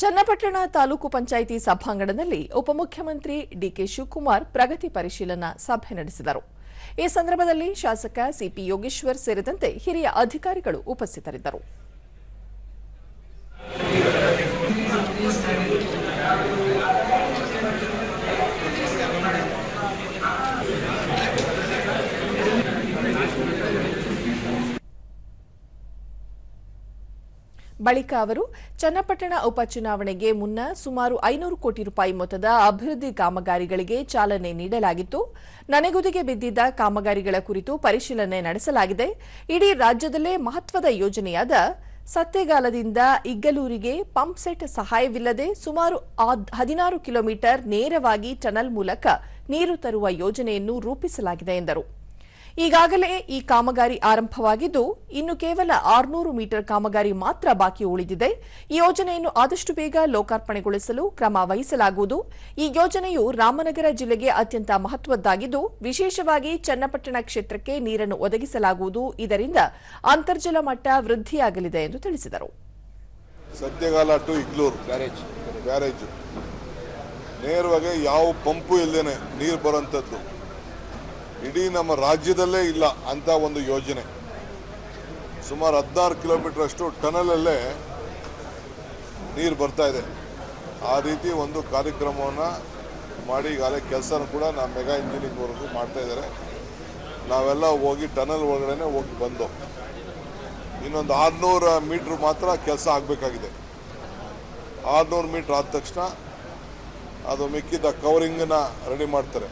ಚನ್ನಪಟ್ಟಣ ತಾಲೂಕು ಪಂಚಾಯಿತಿ ಸಭಾಂಗಣದಲ್ಲಿ ಉಪಮುಖ್ಯಮಂತ್ರಿ ಡಿಕೆ ಶಿವಕುಮಾರ್ ಪ್ರಗತಿ ಪರಿಶೀಲನಾ ಸಭೆ ನಡೆಸಿದರು. ಈ ಸಂದರ್ಭದಲ್ಲಿ ಶಾಸಕ ಸಿಪಿ ಯೋಗೇಶ್ವರ್ ಸೇರಿದಂತೆ ಹಿರಿಯ ಅಧಿಕಾರಿಗಳು ಉಪಸ್ಥಿತರಿದ್ದರು. ಬಳಿಕ ಅವರು ಚನ್ನಪಟ್ಟಣ ಉಪಚುನಾವಣೆಗೆ ಮುನ್ನ ಸುಮಾರು ಐನೂರು ಕೋಟಿ ರೂಪಾಯಿ ಮೊತ್ತದ ಅಭಿವೃದ್ಧಿ ಕಾಮಗಾರಿಗಳಿಗೆ ಚಾಲನೆ ನೀಡಲಾಗಿತ್ತು. ನನೆಗುದಿಗೆ ಬಿದ್ದಿದ್ದ ಕಾಮಗಾರಿಗಳ ಕುರಿತು ಪರಿಶೀಲನೆ ನಡೆಸಲಾಗಿದೆ. ಇಡೀ ರಾಜ್ಯದಲ್ಲೇ ಮಹತ್ವದ ಯೋಜನೆಯಾದ ಸತ್ಯಗಾಲದಿಂದ ಇಗ್ಗಲೂರಿಗೆ ಪಂಪ್ ಸೆಟ್ ಸಹಾಯವಿಲ್ಲದೆ ಸುಮಾರು ಹದಿನಾರು ಕಿಲೋಮೀಟರ್ ನೇರವಾಗಿ ಟನಲ್ ಮೂಲಕ ನೀರು ತರುವ ಯೋಜನೆಯನ್ನು ರೂಪಿಸಲಾಗಿದೆ ಎಂದರು. ಈಗಾಗಲೇ ಈ ಕಾಮಗಾರಿ ಆರಂಭವಾಗಿದ್ದು ಇನ್ನು ಕೇವಲ ಆರುನೂರು ಮೀಟರ್ ಕಾಮಗಾರಿ ಮಾತ್ರ ಬಾಕಿ ಉಳಿದಿದೆ. ಈ ಯೋಜನೆಯನ್ನು ಆದಷ್ಟು ಬೇಗ ಲೋಕಾರ್ಪಣೆಗೊಳಿಸಲು ಕ್ರಮ ವಹಿಸಲಾಗುವುದು. ಈ ಯೋಜನೆಯು ರಾಮನಗರ ಜಿಲ್ಲೆಗೆ ಅತ್ಯಂತ ಮಹತ್ವದ್ದಾಗಿದ್ದು ವಿಶೇಷವಾಗಿ ಚನ್ನಪಟ್ಟಣ ಕ್ಷೇತ್ರಕ್ಕೆ ನೀರನ್ನು ಒದಗಿಸಲಾಗುವುದು. ಇದರಿಂದ ಅಂತರ್ಜಲ ಮಟ್ಟ ವೃದ್ಧಿಯಾಗಲಿದೆ ಎಂದು ತಿಳಿಸಿದರು. ನೇರವಾಗಿ ಯಾವ ಪಂಪು ಇಲ್ಲದೇನೆ ನೀರು ಬರೋಂಥದ್ದು ಇಡೀ ನಮ್ಮ ರಾಜ್ಯದಲ್ಲೇ ಇಲ್ಲ ಅಂತ ಒಂದು ಯೋಜನೆ. ಸುಮಾರು ಹದಿನಾರು ಕಿಲೋಮೀಟರ್ ಅಷ್ಟು ಟನಲಲ್ಲೇ ನೀರು ಬರ್ತಾ ಇದೆ. ಆ ರೀತಿ ಒಂದು ಕಾರ್ಯಕ್ರಮವನ್ನು ಮಾಡಿ ಈಗಾಗಲೇ ಕೆಲಸನೂ ಕೂಡ ನಾವು ಮೆಗಾ ಇಂಜಿನಿಯರಿಂಗ್ ವರ್ಗು ಮಾಡ್ತಾ ಇದ್ದಾರೆ. ನಾವೆಲ್ಲ ಹೋಗಿ ಟನಲ್ ಒಳಗಡೆ ಹೋಗಿ ಬಂದು ಇನ್ನೊಂದು ಆರುನೂರು ಮೀಟ್ರ್ ಮಾತ್ರ ಕೆಲಸ ಆಗಬೇಕಾಗಿದೆ. ಆರುನೂರು ಮೀಟ್ರ್ ಆದ ತಕ್ಷಣ ಅದು ಮಿಕ್ಕಿದ ಕವರಿಂಗನ್ನು ರೆಡಿ ಮಾಡ್ತಾರೆ.